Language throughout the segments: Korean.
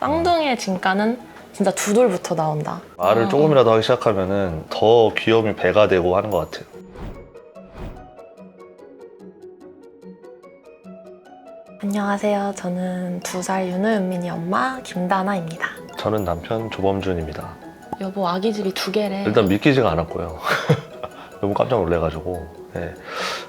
쌍둥이의 진가는 진짜 두 돌부터 나온다. 말을 아. 조금이라도 하기 시작하면은 더 귀여움이 배가 되고 하는 것 같아요. 안녕하세요. 저는 두 살 윤호윤민이 엄마 김다나입니다. 저는 남편 조범준입니다. 여보 아기 집이 두 개래. 일단 믿기지가 않았고요. 너무 깜짝 놀래가지고. 네.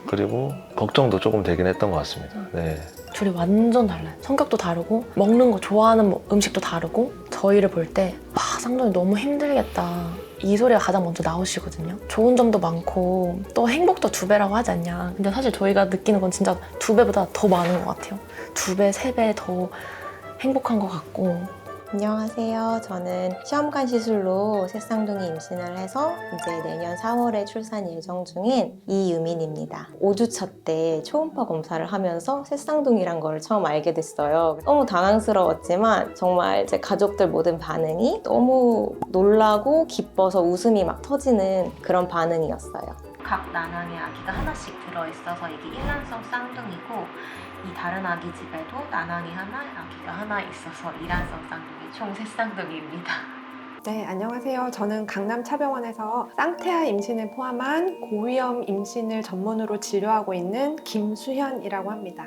그리고 걱정도 조금 되긴 했던 것 같습니다. 네. 둘이 완전 달라요. 성격도 다르고 먹는 거 좋아하는 뭐 음식도 다르고 저희를 볼때 아, 쌍둥이 너무 힘들겠다. 이 소리가 가장 먼저 나오시거든요. 좋은 점도 많고 또 행복도 두 배라고 하지 않냐. 근데 사실 저희가 느끼는 건 진짜 두 배보다 더 많은 것 같아요. 두 배, 세 배 더 행복한 것 같고 안녕하세요. 저는 시험관 시술로 새쌍둥이 임신을 해서 이제 내년 4월에 출산 예정 중인 이유민입니다. 5주차 때 초음파 검사를 하면서 새쌍둥이란 걸 처음 알게 됐어요. 너무 당황스러웠지만 정말 제 가족들 모든 반응이 너무 놀라고 기뻐서 웃음이 막 터지는 그런 반응이었어요. 각 나낭에 아기가 하나씩 들어있어서 이게 일란성 쌍둥이고 이 다른 아기 집에도 나낭이 하나, 아기가 하나 있어서 일란성 쌍둥이 총 세 쌍둥이입니다. 네, 안녕하세요. 저는 강남 차병원에서 쌍태아 임신을 포함한 고위험 임신을 전문으로 진료하고 있는 김수현이라고 합니다.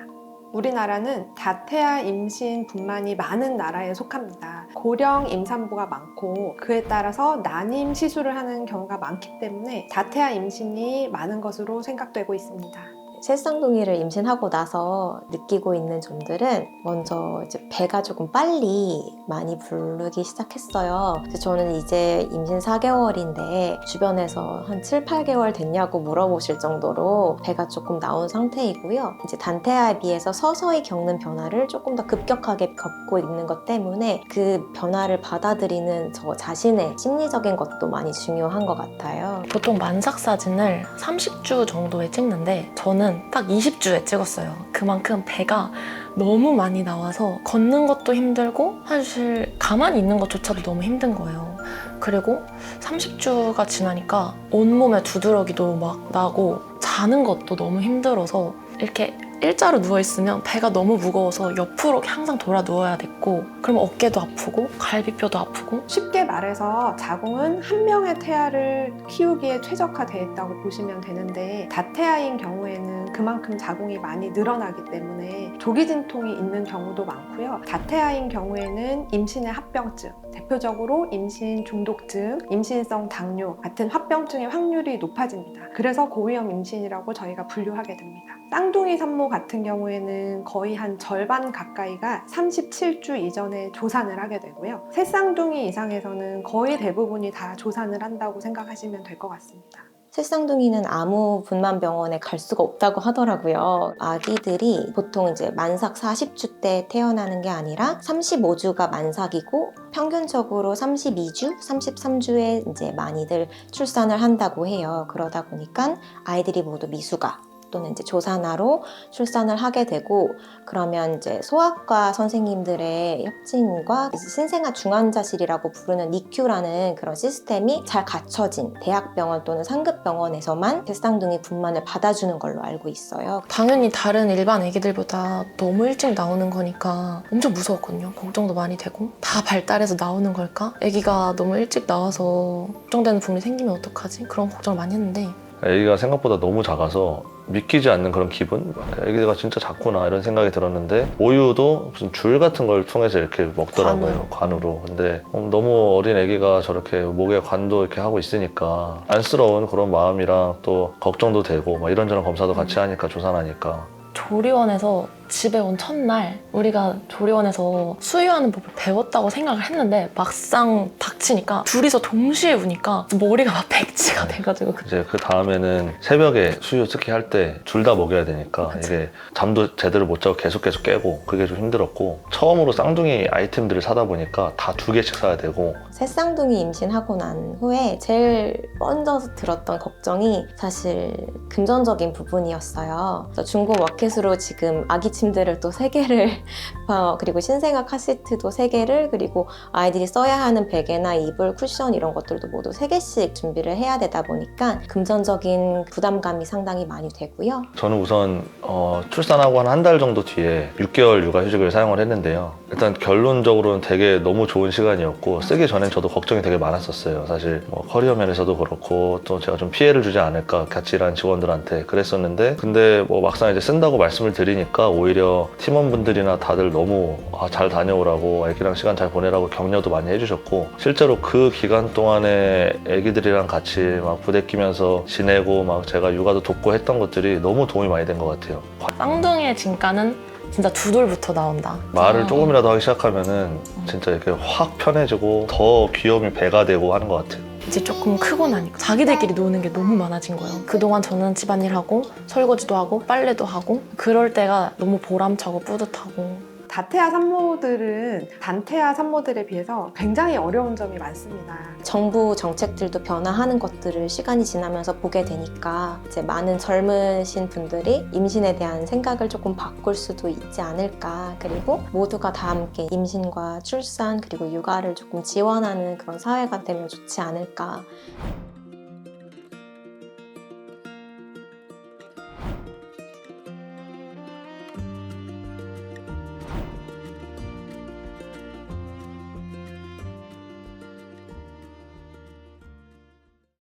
우리나라는 다태아 임신분만이 많은 나라에 속합니다. 고령 임산부가 많고 그에 따라서 난임 시술을 하는 경우가 많기 때문에 다태아 임신이 많은 것으로 생각되고 있습니다. 새쌍둥이를 임신하고 나서 느끼고 있는 점들은 먼저 이제 배가 조금 빨리 많이 부르기 시작했어요. 저는 이제 임신 4개월인데 주변에서 한 7, 8개월 됐냐고 물어보실 정도로 배가 조금 나온 상태이고요. 이제 단태아에 비해서 서서히 겪는 변화를 조금 더 급격하게 겪고 있는 것 때문에 그 변화를 받아들이는 저 자신의 심리적인 것도 많이 중요한 것 같아요. 보통 만삭 사진을 30주 정도에 찍는데 저는 딱 20주에 찍었어요. 그만큼 배가 너무 많이 나와서 걷는 것도 힘들고 사실 가만히 있는 것조차도 너무 힘든 거예요. 그리고 30주가 지나니까 온몸에 두드러기도 막 나고 자는 것도 너무 힘들어서 이렇게 일자로 누워있으면 배가 너무 무거워서 옆으로 항상 돌아 누워야 됐고 그럼 어깨도 아프고 갈비뼈도 아프고 쉽게 말해서 자궁은 한 명의 태아를 키우기에 최적화되어 있다고 보시면 되는데 다태아인 경우에는 그만큼 자궁이 많이 늘어나기 때문에 조기 진통이 있는 경우도 많고요. 다태아인 경우에는 임신의 합병증, 대표적으로 임신 중독증, 임신성 당뇨 같은 합병증의 확률이 높아집니다. 그래서 고위험 임신이라고 저희가 분류하게 됩니다. 쌍둥이 산모 같은 경우에는 거의 한 절반 가까이가 37주 이전에 조산을 하게 되고요. 새 쌍둥이 이상에서는 거의 대부분이 다 조산을 한다고 생각하시면 될 것 같습니다. 새쌍둥이는 아무 분만 병원에 갈 수가 없다고 하더라고요. 아기들이 보통 이제 만삭 40주 때 태어나는 게 아니라 35주가 만삭이고 평균적으로 32주, 33주에 이제 많이들 출산을 한다고 해요. 그러다 보니까 아이들이 모두 미수가 또는 이제 조산아로 출산을 하게 되고 그러면 이제 소아과 선생님들의 협진과 신생아 중환자실이라고 부르는 NICU라는 그런 시스템이 잘 갖춰진 대학병원 또는 상급병원에서만 뱃쌍둥이 분만을 받아주는 걸로 알고 있어요. 당연히 다른 일반 애기들보다 너무 일찍 나오는 거니까 엄청 무서웠거든요. 걱정도 많이 되고 다 발달해서 나오는 걸까? 애기가 너무 일찍 나와서 걱정되는 부분이 생기면 어떡하지? 그런 걱정을 많이 했는데 애기가 생각보다 너무 작아서 믿기지 않는 그런 기분? 애기가 진짜 작구나 이런 생각이 들었는데 우유도 무슨 줄 같은 걸 통해서 이렇게 먹더라고요 관으로. 근데 어, 너무 어린 애기가 저렇게 목에 관도 이렇게 하고 있으니까 안쓰러운 그런 마음이랑 또 걱정도 되고 막 이런저런 검사도 같이 하니까 조산하니까. 조리원에서 집에 온 첫날 우리가 조리원에서 수유하는 법을 배웠다고 생각을 했는데 막상 닥치니까 둘이서 동시에 우니까 머리가 막 백지가 돼가지고 그- 이제 그 다음에는 새벽에 수유 특히 할 때 둘 다 먹여야 되니까 그치. 이게 잠도 제대로 못 자고 계속 계속 깨고 그게 좀 힘들었고 처음으로 쌍둥이 아이템들을 사다 보니까 다 두 개씩 사야 되고 새 쌍둥이 임신하고 난 후에 제일 먼저 들었던 걱정이 사실 금전적인 부분이었어요. 중고 마켓으로 지금 아기 침대를 또 세 개를 어, 그리고 신생아 카시트도 세 개를 그리고 아이들이 써야 하는 베개나 이불, 쿠션 이런 것들도 모두 세 개씩 준비를 해야 되다 보니까 금전적인 부담감이 상당히 많이 되고요. 저는 우선 어, 출산하고 한 한 달 정도 뒤에 6개월 육아휴직을 사용을 했는데요. 일단 결론적으로는 되게 너무 좋은 시간이었고 쓰기 전엔 저도 걱정이 되게 많았었어요. 사실 뭐 커리어 면에서도 그렇고 또 제가 좀 피해를 주지 않을까 같이 일하는 직원들한테 그랬었는데 근데 뭐 막상 이제 쓴다고 말씀을 드리니까 오히려 팀원분들이나 다들 너무 아, 잘 다녀오라고 애기랑 시간 잘 보내라고 격려도 많이 해주셨고 실제로 그 기간 동안에 애기들이랑 같이 막 부대끼면서 지내고 막 제가 육아도 돕고 했던 것들이 너무 도움이 많이 된 것 같아요. 쌍둥이의 진가는 진짜 두 돌부터 나온다. 말을 어. 조금이라도 하기 시작하면은 진짜 이렇게 확 편해지고 더 귀여움이 배가 되고 하는 것 같아요. 이제 조금 크고 나니까 자기들끼리 노는 게 너무 많아진 거예요. 그동안 저는 집안일하고 설거지도 하고 빨래도 하고 그럴 때가 너무 보람차고 뿌듯하고 다태아 산모들은 단태아 산모들에 비해서 굉장히 어려운 점이 많습니다. 정부 정책들도 변화하는 것들을 시간이 지나면서 보게 되니까 이제 많은 젊으신 분들이 임신에 대한 생각을 조금 바꿀 수도 있지 않을까. 그리고 모두가 다 함께 임신과 출산 그리고 육아를 조금 지원하는 그런 사회가 되면 좋지 않을까.